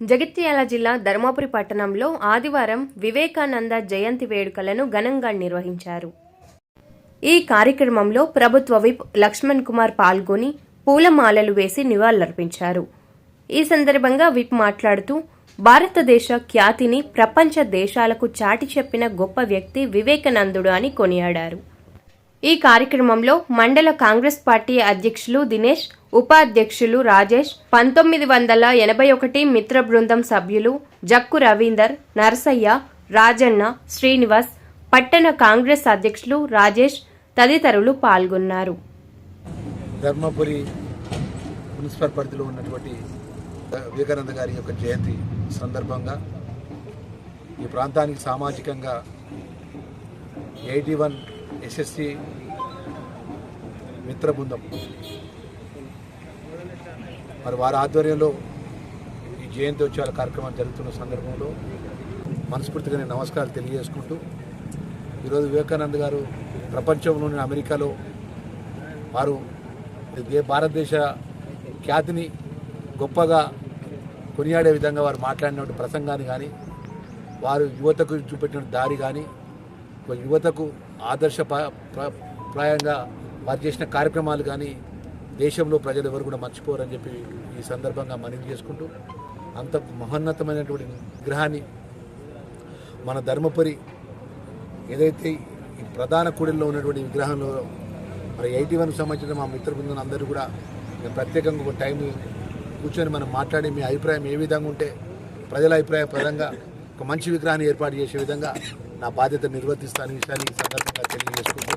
జగిత్యాల జిల్లా ధర్మపురి పట్టణంలో ఆదివారం వివేకానంద జయంతి వేడుకలను ఘనంగా నిర్వహించారు. ఈ కార్యక్రమంలో ప్రభుత్వ విప్ లక్ష్మణ్ కుమార్ పాల్గొని పూలమాలలు వేసి నివాళులర్పించారు. ఈ సందర్భంగా విప్ మాట్లాడుతూ భారతదేశ ఖ్యాతిని ప్రపంచ దేశాలకు చాటి చెప్పిన గొప్ప వ్యక్తి వివేకానందుడు అని కొనియాడారు. ఈ కార్యక్రమంలో మండల కాంగ్రెస్ పార్టీ అధ్యక్షులు దినేష్ ఉపాధ్యక్షులు రాజేష్ పంతొమ్మిది వందల ఎనభై ఒకటి మిత్ర బృందం సభ్యులు జక్కు రవీందర్ నరసయ్య రాజన్న శ్రీనివాస్ పట్టణ కాంగ్రెస్ అధ్యక్షులు రాజేష్ తదితరులు పాల్గొన్నారు. ధర్మపురి మున్సిపల్ పరిధిలో ఉన్నటువంటి వివేకానంద గారి యొక్క జయంతి సందర్భంగా ఈ ప్రాంతానికి సామాజికంగా ఎయిటీ వన్ ఎస్ఎస్సి మిత్ర బృందం మరి వారి ఆధ్వర్యంలో ఈ జయంతి ఉత్సవాల కార్యక్రమం జరుగుతున్న సందర్భంలో మనస్ఫూర్తిగా నేను నమస్కారాలు తెలియజేసుకుంటూ ఈరోజు వివేకానంద గారు ప్రపంచంలోని అమెరికాలో వారు ఏ భారతదేశ ఖ్యాతిని గొప్పగా కొనియాడే విధంగా వారు మాట్లాడినటువంటి ప్రసంగాన్ని కానీ వారు యువతకు చూపెట్టిన దారి కానీ యువతకు ఆదర్శ ప్రాయంగా వారు చేసిన కార్యక్రమాలు కానీ దేశంలో ప్రజలు ఎవరు కూడా మర్చిపోరని చెప్పి ఈ సందర్భంగా మనవి చేసుకుంటూ అంత మహోన్నతమైనటువంటి విగ్రహాన్ని మన ధర్మపురి ఏదైతే ఈ ప్రధాన కూడలిలో ఉన్నటువంటి విగ్రహంలో మరి ఎయిటీ వన్ సంబంధించిన మా మిత్ర బృందం అందరూ కూడా మేము ప్రత్యేకంగా ఒక టైం కూర్చొని మనం మాట్లాడి మీ అభిప్రాయం ఏ విధంగా ఉంటే ప్రజల అభిప్రాయ పరంగా ఒక మంచి విగ్రహాన్ని ఏర్పాటు చేసే విధంగా నా బాధ్యత నిర్వర్తిస్తాను విషయాన్ని ఈ సందర్భంగా తెలియజేసుకుంటూ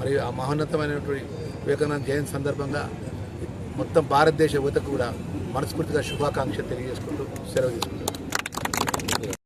మరియు ఆ మహోన్నతమైనటువంటి వివేకానంద జయంతి సందర్భంగా మొత్తం భారతదేశ యువతకు కూడా మనస్ఫూర్తిగా శుభాకాంక్షలు తెలియజేసుకుంటూ సెలవు తీసుకుంటాను